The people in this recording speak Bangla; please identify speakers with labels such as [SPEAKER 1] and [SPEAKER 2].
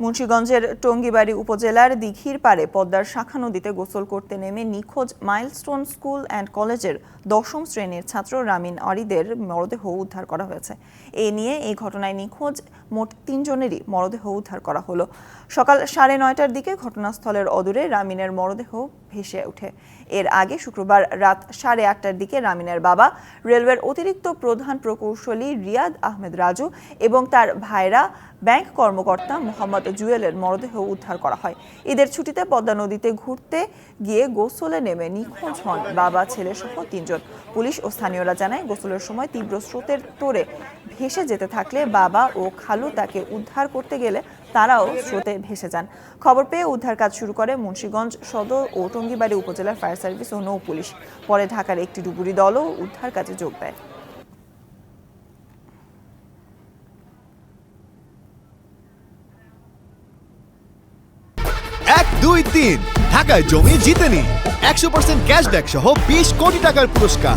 [SPEAKER 1] মুন্সীগঞ্জের টঙ্গিবাড়ি উপজেলার দিঘির পারে পদ্মার শাখা নদীতে গোসল করতে নেমে নিখোঁজ মাইলস্টোন স্কুল অ্যান্ড কলেজের দশম শ্রেণির ছাত্র রামিন অরিদের মরদেহ উদ্ধার করা হয়েছে। এ নিয়ে এই ঘটনায় নিখোঁজ মোট তিনজনেরই মরদেহ উদ্ধার করা হলো। সকাল সাড়ে নয়টার দিকে ঘটনাস্থলের অদূরে রামিনের মরদেহ ভেসে ওঠে। এর আগে শুক্রবার রাত সাড়ে আটটার দিকে রামিনের বাবা, রেলওয়ের অতিরিক্ত প্রধান প্রকৌশলী রিয়াদ আহমেদ রাজু এবং তার ভাইরা ব্যাংক কর্মকর্তা মোহাম্মদ জুয়েলের মরদেহ উদ্ধার করা হয়। ঈদের ছুটিতে পদ্মা নদীতে ঘুরতে গিয়ে গোসলে নেমে নিখোঁজ হন বাবা, ছেলে সহ তিনজন। পুলিশ ও স্থানীয়রা জানায়, গোসলের সময় তীব্র স্রোতের তোরে ভেসে যেতে থাকলে বাবা ও খালু তাকে উদ্ধার করতে গেলে তারাও স্রোতে ভেসে যান। খবর পেয়ে উদ্ধার কাজ শুরু করে মুন্সীগঞ্জ সদর ও টঙ্গিবাড়ি উপজেলার ফায়ার সার্ভিস ও নৌ পুলিশ। পরে ঢাকার একটি ডুবুরি দলও উদ্ধার কাজে যোগ দেয়।
[SPEAKER 2] এক, দুই, তিন। ঢাকায় জমি জিতেনি। একশো পার্সেন্ট ক্যাশব্যাক সহ বিশ কোটি টাকার পুরস্কার।